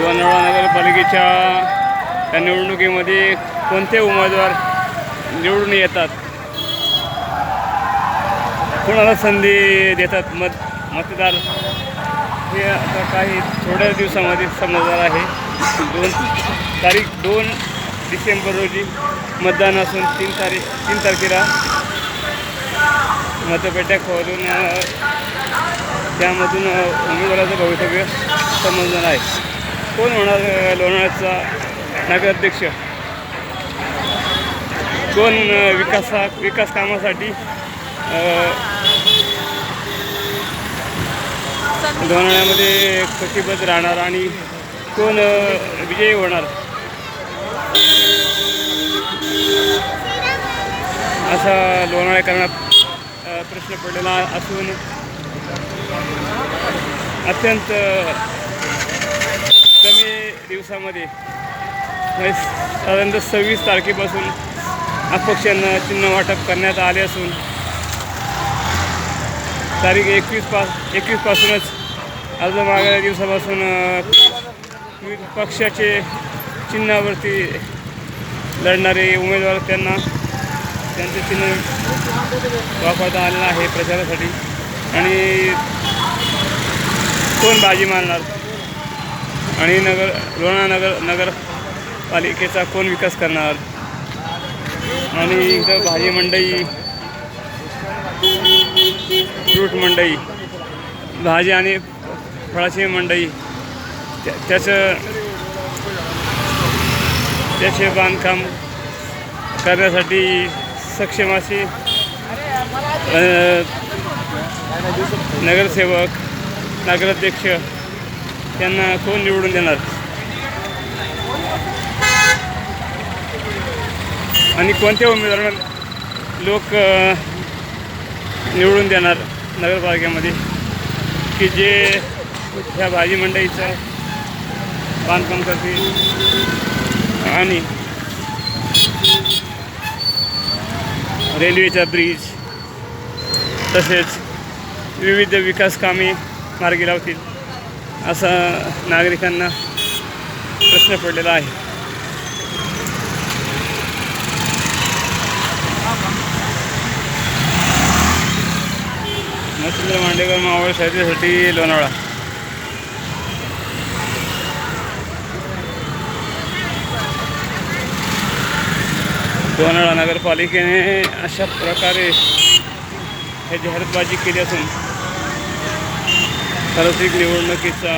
किंवा लोणावळा नगरपालिकेच्या या निवडणुकीमध्ये कोणते उमेदवार निवडून येतात? कोणाला संधी देतात मत मतदार? हे आता काही थोड्या दिवसामध्ये समजणार आहे. दोन तारीख दोन डिसेंबर रोजी मतदान असून तीन तारीख तीन तारखेला मतपेट्या खोलून त्यामधून उमेदवाराचं भवितव्य समजणार आहे. कोण होणार अ, लोणावळ्याचा नगराध्यक्ष? कोण विकासा विकास कामासाठी अ, लोणावळ्यामध्ये कटिबद्ध राहणार आणि कोण विजयी होणार? असा लोणावळ्याकरांना प्रश्न पडलेला असून अत्यंत दिवसामध्ये. साधारणतः सव्वीस तारखेपासून अपक्षांना चिन्ह वाटप करण्यात आले असून तारीख एकवीस पास एकवीसपासूनच अर्ज मागल्या दिवसापासून विविध पक्षाचे चिन्हावरती लढणारे उमेदवार त्यांना त्यांचे चिन्ह वापरता आलेलं आहे प्रचारासाठी. आणि कोण बाजी मारणार? आणि नगर लोणा नगर नगरपालिकेचा कोण विकास करणार? आणि इथं भाजी मंडई फ्रूट मंडई भाजी आणि फळाची मंडई त्या- त्याचं त्याचे बांधकाम करण्यासाठी सक्षम असे नगरसेवक नगराध्यक्ष त्यांना कोण निवडून देणार? आणि कोणत्या उमेदवारांना लोक निवडून देणार नगरपालिकेमध्ये? की जे ह्या भाजी मंडईचं बांधकाम करतील? आणि रेल्वेचा ब्रिज तसेच विविध विकास कामे मार्गी लावतील. असा नागरिकांना प्रश्न पडलेला आहे. मच्छिंद्र मांडेकर मावळ शर्यतीसाठी लोणावळा. लोणावळा नगरपालिकेने अशा प्रकारे हे जाहिरातबाजी केली असून सार्वत्रिक निवडणुकीचा